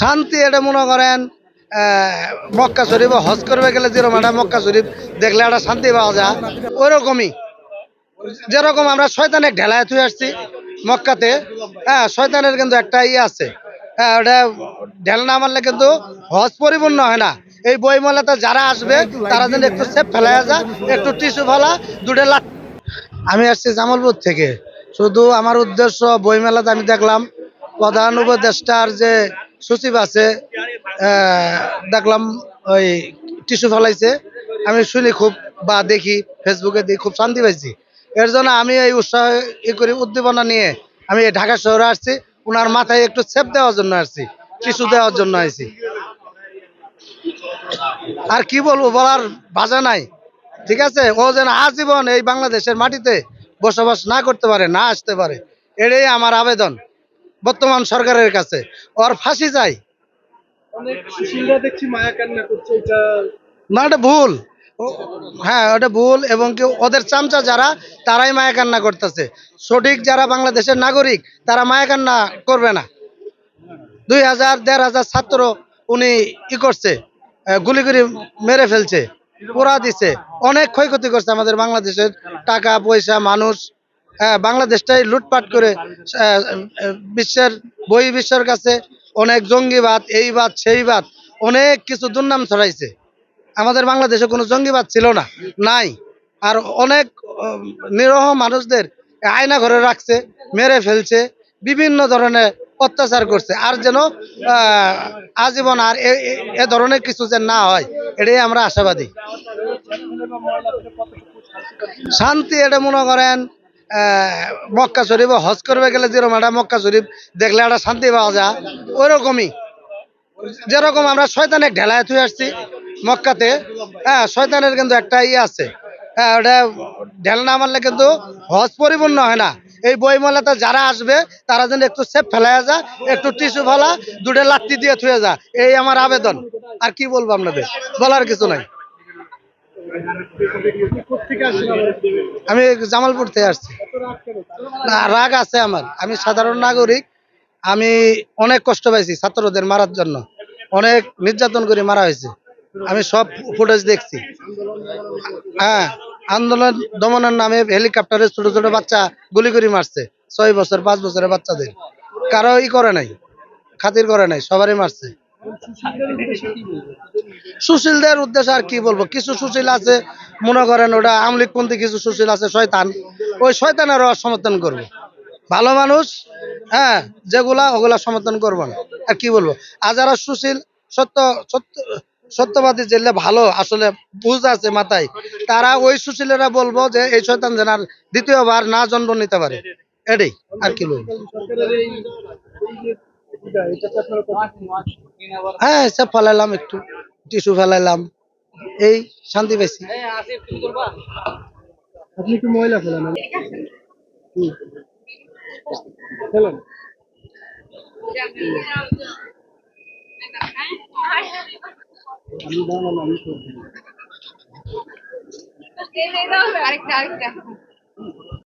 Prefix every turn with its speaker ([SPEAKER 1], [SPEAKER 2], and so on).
[SPEAKER 1] শান্তি এটা মনে করেন মক্কা শরীফ হজ করবে গেলে যেরকম একটা মক্কা শরীফ দেখলে একটা শান্তি পাওয়া যায়। ওইরকমই। যেরকম আমরা শয়তানের ঢেলায় থুয়ে আসছি মক্কাতে হ্যাঁ শয়তানের কিন্তু একটা ইয়ে আছে। হ্যাঁ ওটা ঢেল না মারলে কিন্তু হজ পরিপূর্ণ হয় না। এই বইমেলাতে যারা আসবে, তারা যেন একটু সেফ ফেলা যা একটু টিস্যু ফেলা, দুটো লাট আমি আসছি জামালপুর থেকে। শুধু আমার উদ্দেশ্য বইমেলাতে আমি দেখলাম প্রধান উপদেষ্টার যে সচিব আছে দেখলাম ওই টিস্যু ফেলাইছে। আমি শুনি খুব বা দেখি, ফেসবুকে দেখি, খুব শান্তি পাইছি। এর জন্য আমি এই উৎসাহ ই করি, উদ্দীপনা নিয়ে আমি ঢাকা শহরে আসছি। ওনার মাথায় একটু সেপ দেওয়ার জন্য আসছি, টিস্যু দেওয়ার জন্য আসছি আর কি বলব, বলার ভাষা নাই। ঠিক আছে? ও যেন আজীবন এই বাংলাদেশের মাটিতে বসবাস না করতে পারে, না আসতে পারে, এটাই আমার আবেদন। বর্তমান সরকারের কাছে। ওর ফাঁসি চাই। না এটা ভুল। হ্যাঁ ওটা ভুল এবং কি ওদের চামচা যারা তারাই মায়া কান্না করতেছে। সঠিক যারা বাংলাদেশের নাগরিক তারা মায়া কান্না করবে না। দুই হাজার দেড় হাজার ছাত্র উনি ই করছে গুলি করে মেরে ফেলছে পোড়া দিছে। অনেক ক্ষয়ক্ষতি করছে আমাদের বাংলাদেশের টাকা পয়সা মানুষ। হ্যাঁ বাংলাদেশটাই লুটপাট করে বিশ্বের, বই বিশ্বের কাছে অনেক জঙ্গিবাদ এইবাদ সেইবাদ অনেক কিছু দুর্নাম ছড়াইছে। আমাদের বাংলাদেশে কোনো জঙ্গিবাদ ছিল না, নাই। আর অনেক নিরহ মানুষদের আয়না ঘরে রাখছে, মেরে ফেলছে, বিভিন্ন ধরনের অত্যাচার করছে। আর যেন আজীবন আর এ- ধরনের কিছু যে না হয়, এটাই আমরা আশাবাদী। শান্তি এটা মনে করেন মক্কা শরীফ হজ করবে গেলে যেরকম একটা মক্কা শরীফ দেখলে একটা শান্তি পাওয়া যায়, ওরকমই। যেরকম আমরা শয়তানের ঢেলায় থুয়ে আসছি মক্কাতে হ্যাঁ শয়তানের কিন্তু একটা ইয়ে আছে। হ্যাঁ ওটা ঢেল না মারলে কিন্তু হজ পরিপূর্ণ হয় না। এই বই বইমেলাতে যারা আসবে, তারা যেন একটু সেফ ফেলা যা একটু টিস্যু ফেলা, দুটো লাত্তি দিয়ে থুয়ে যা এই আমার আবেদন। আর কি বলব আপনাদের? বলার কিছু নাই। আমি জামালপুর থেকে আসছি। না, রাগ আছে আমার। আমি সাধারণ নাগরিক। আমি অনেক কষ্ট পাইছি ছাত্রদের মারার জন্য। অনেক নির্যাতন করে মারা হয়েছে। আমি সব ফুটেজ দেখছি। হ্যাঁ আন্দোলন দমনের নামে হেলিকপ্টারে ছোট ছোট বাচ্চা গুলি করে মারছে। ছয় বছর, পাঁচ বছরের বাচ্চাদের। কারও ই করে নাই, খাতির করে নাই, সবারই মারছে।
[SPEAKER 2] সুশীলদের উদ্দেশ্যে
[SPEAKER 1] আর কি বলব? কিছু সুশীল আছে, মনে করেন ওটা আমলিকপন্থী কিছু সুশীল আছে, শয়তান। ওই শয়তানের সমর্থন করব। ভালো মানুষ হ্যাঁ যেগুলা ওগুলা সমর্থন করব না। আর কি বলব? আর যারা সুশীল, সত্য সত্য, সত্যবাদী যেগুলো ভালো, আসলে বুঝ আছে মাথায়, তারা ওই সুশীলেরা বলব যে এই শয়তান যেন আর দ্বিতীয়বার না জন্ম নিতে পারে। এটাই, আর কি বলব? হ্যাঁ সব ফেলাইলাম একটু। টিস্যু ফেলাইলাম। এই শান্তি পেয়েছি
[SPEAKER 2] আপনি কি ময়লা ফেলেন। আমি দাঁড়ালাম আমি করব
[SPEAKER 3] আরেকটা আরেকটা।